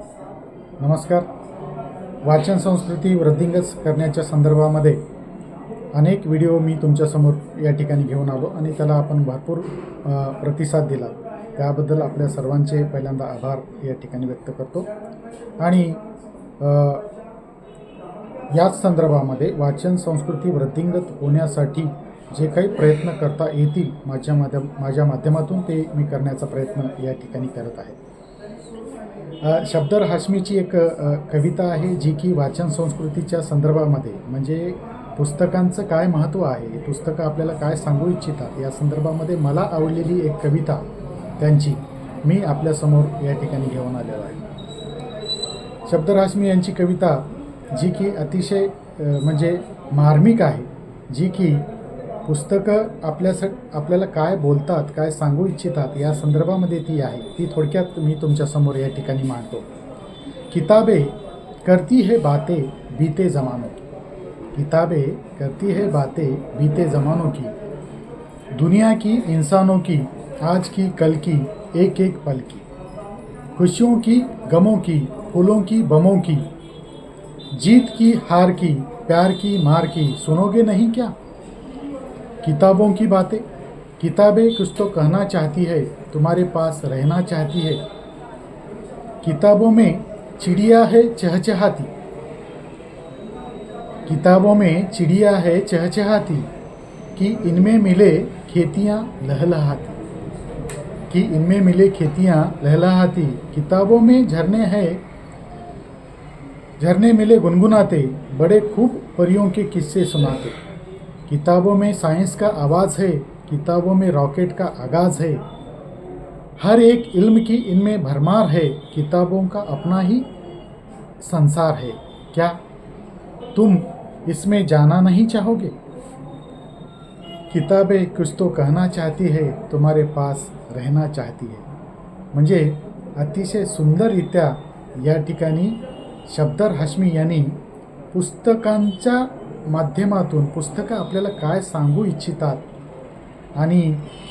नमस्कार. वाचन संस्कृती वृद्धिंगत करण्याच्या संदर्भामध्ये अनेक व्हिडिओ मी तुमच्यासमोर या ठिकाणी घेऊन आलो आणि त्याला आपण भरपूर प्रतिसाद दिला. त्याबद्दल आपल्या सर्वांचे पहिल्यांदा आभार या ठिकाणी व्यक्त करतो. आणि याच संदर्भामध्ये वाचन संस्कृती वृद्धिंगत होण्यासाठी जे काही प्रयत्न करता येतील माझ्या माध्यम माझ्या माध्यमातून ते मी करण्याचा प्रयत्न या ठिकाणी करत आहे. शब्दर हाशमीची एक कविता आहे जी की वाचन संस्कृतीच्या संदर्भामध्ये म्हणजे पुस्तकांचं काय महत्त्व आहे पुस्तकं आपल्याला काय सांगू इच्छितात या संदर्भामध्ये मला आवडलेली एक कविता त्यांची मी आपल्यासमोर या ठिकाणी घेऊन आलेलो आहे. शब्दर हाशमी यांची कविता जी की अतिशय म्हणजे मार्मिक आहे जी की पुस्तकं आपल्यास आपल्याला काय बोलतात, काय सांगू इच्छितात, या संदर्भामध्ये ती आहे. ती थोडक्यात मी तुमच्यासमोर या ठिकाणी मांडतो. किताबें करती है बातें बीते ज़मानों की. किताबें करती है बातें बीते ज़मानों की. दुनिया की, इंसानों की, आज की, कल की एक एक पल की. खुशियों की, गमों की, फूलों की, बमों की. जीत की, हार की, प्यार की, मार की, सुनोगे नहीं क्या? किताबों की बातें। किताबें कुछ तो कहना चाहती है, तुम्हारे पास रहना चाहती है। किताबों में चिड़िया है चहचहाती। किताबों में चिड़िया है चहचहाती, कि इनमें मिले खेतियाँ लहलहाती। कि इनमें मिले खेतियाँ लहलहाती। किताबों में झरने हैं, झरने मिले गुनगुनाते, बड़े खूब परियों के किस्से सुनाते। किताबों में साइंस का आवाज़ है, किताबों में रॉकेट का आगाज़ है। हर एक इल्म की इनमें भरमार है, किताबों का अपना ही संसार है। क्या तुम इसमें जाना नहीं चाहोगे? किताबें कुछ तो कहना चाहती है, तुम्हारे पास रहना चाहती है। म्हणजे अतिशय सुंदर सुंदररित्या या ठिकाणी शब्दर हाशमी यांनी पुस्तकांच्या माध्यमातून पुस्तकं आपल्याला काय सांगू इच्छितात? आणि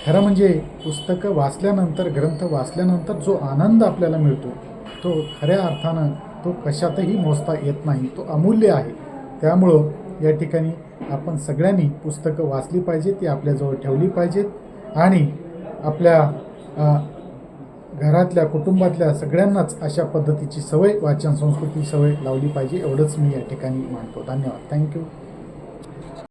खरं म्हणजे पुस्तकं वाचल्यानंतर ग्रंथ वाचल्यानंतर जो आनंद आपल्याला मिळतो तो खऱ्या अर्थानं तो कशातही मोजता येत नाही तो अमूल्य आहे. त्यामुळं या ठिकाणी आपण सगळ्यांनी पुस्तकं वाचली पाहिजेत ती आपल्याजवळ ठेवली पाहिजेत. आणि आपल्या घरातल्या कुटुंबातल्या सगळ्यांनाच अशा पद्धतीची सवय वाचन संस्कृती सवय लावली पाहिजे एवढंच मी या ठिकाणी मानतो. धन्यवाद. थँक्यू